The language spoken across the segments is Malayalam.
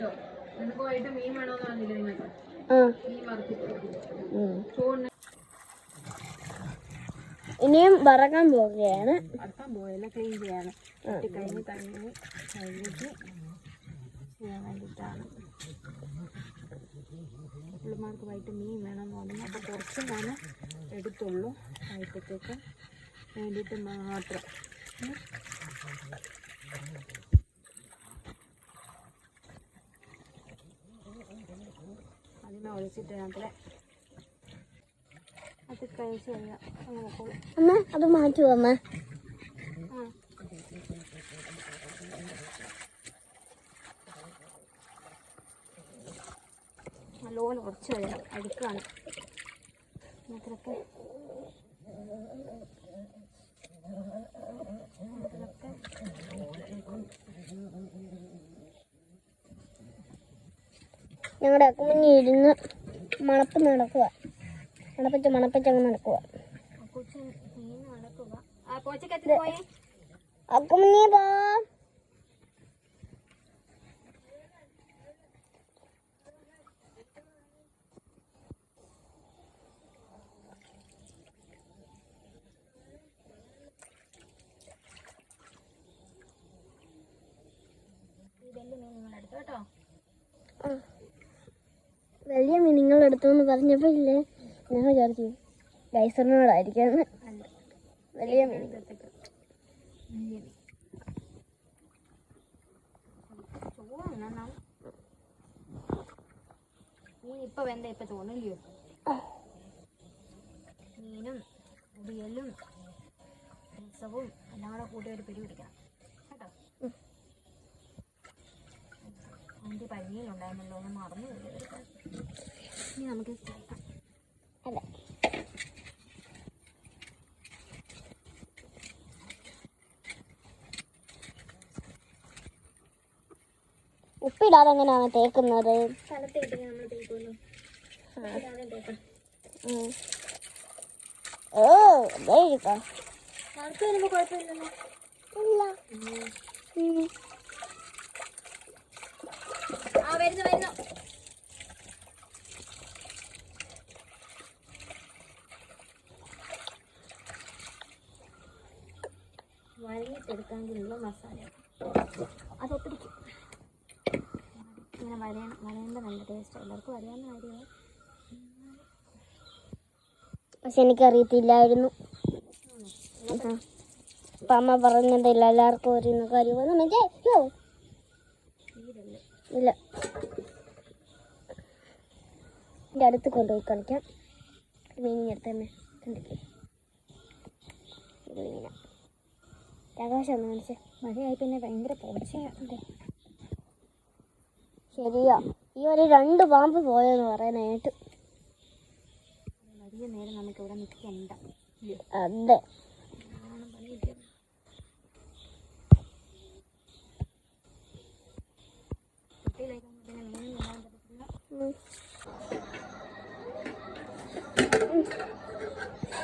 കേട്ടോ. നിനക്ക് വൈകിട്ട് മീൻ പറഞ്ഞില്ലേ മീൻ വറുത്തിട്ട്. ഇനിയും വറക്കാൻ പോവുകയാണ്. വറുക്കാൻ പോയല്ല ക്ലീൻ ചെയ്യാണ്. ഇട്ട് കഴിഞ്ഞ് കഴിഞ്ഞ് കഴിഞ്ഞിട്ട് ചെയ്യാൻ വേണ്ടിയിട്ടാണ് പിള്ളമാർക്ക് വൈകിട്ട് മീൻ വേണമെന്ന് പറഞ്ഞു. അപ്പോൾ കുറച്ച് ഞാൻ എടുത്തുള്ളൂ. വൈകിട്ടത്തേക്ക് വേണ്ടിയിട്ട് മാത്രം. അതിനെ ഒഴിച്ചിട്ട് അതിലെ അത് കഴിച്ച് കഴിഞ്ഞാൽ അമ്മ അത് മാറ്റുമോ അമ്മ. നല്ലോണം ഉറച്ചു കഴിഞ്ഞു അടുക്കാണ് അത്രയൊക്കെ ഞങ്ങളുടെ അക്കുമുഞ്ഞി ഇരുന്ന് മണപ്പ് നടക്കുക. മണപ്പിച്ച് മണപ്പിച്ച് അങ്ങ് നടക്കുക. അക്കുമുന്നേ പോ ഈ വലിയ മീൻ നിങ്ങൾ എടുത്തു കേട്ടോ ആ. വലിയ മീനിങ്ങൾ എടുത്തു എടുത്തോന്ന് പറഞ്ഞപ്പോ ഇല്ലേ? ഞാൻ വിചാരിച്ചു ഗൈസറിനോടായിരിക്കും വലിയ മീൻ ഇപ്പൊ വെന്ത ഇപ്പൊ തോന്നില്ലയോ? മീനും ഉടിയലും രസവും എല്ലാം കൂടെ കൂട്ടി ഒരു പിടി പിടിക്കണം. കേട്ടോ? അതിന്റെ പരിചയമുണ്ടായിരുന്നല്ലോ ഒന്ന് മറന്നു പോയി. ഇനി നമുക്ക് അതെ. ഉപ്പിടാതെ എങ്ങനെയാണ് തേക്കുന്നത്. ഓ വരുന്നു വരുന്നു. വരഞ്ഞിട്ടെടുക്കാമെങ്കിലുള്ള മസാല. അത് പിടിക്കും ഇങ്ങനെ വരയണം വരയുമ്പോൾ നല്ല ടേസ്റ്റ് എല്ലാവർക്കും അറിയാവുന്ന കാര്യമാണ്. പക്ഷെ എനിക്കറിയത്തില്ലായിരുന്നു. അപ്പം അമ്മ പറഞ്ഞതില്ല എല്ലാവർക്കും അറിയുന്ന കാര്യം ഇല്ല. എന്റെ അടുത്ത് കൊണ്ടുപോയി കളിക്കാം. മീനിങ്ങനെ തന്നെ കണ്ടില്ലേ? ഇത് മീന. ആകാശം ഒന്ന് കാണിച്ചേ മഴയായി പിന്നെ ഭയങ്കര പോച്ചയുണ്ട് ശരിയാ? ഈ ഒരു രണ്ട് പാമ്പ് പോയെന്ന് പറയാനായിട്ട് വലിയ നേരം നമുക്ക് ഇവിടെ നിൽക്കണ്ട. അതെ.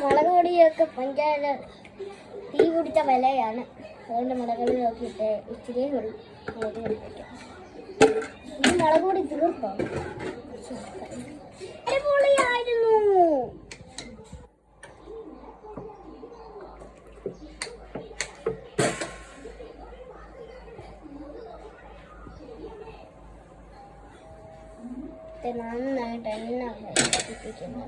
മുളക് പൊടിയൊക്കെ ഭയങ്കര തീ പിടിച്ച വിലയാണ്. അതുകൊണ്ട് മുളക് നോക്കിയിട്ട് ഇച്ചിരി കൂടി മുളക് ഈ മുളക് പൊടി തീർത്തോ? പൊളിയായിരുന്നു നന്നായിട്ട് എണ്ണ വറ്റിപ്പിക്കുന്നു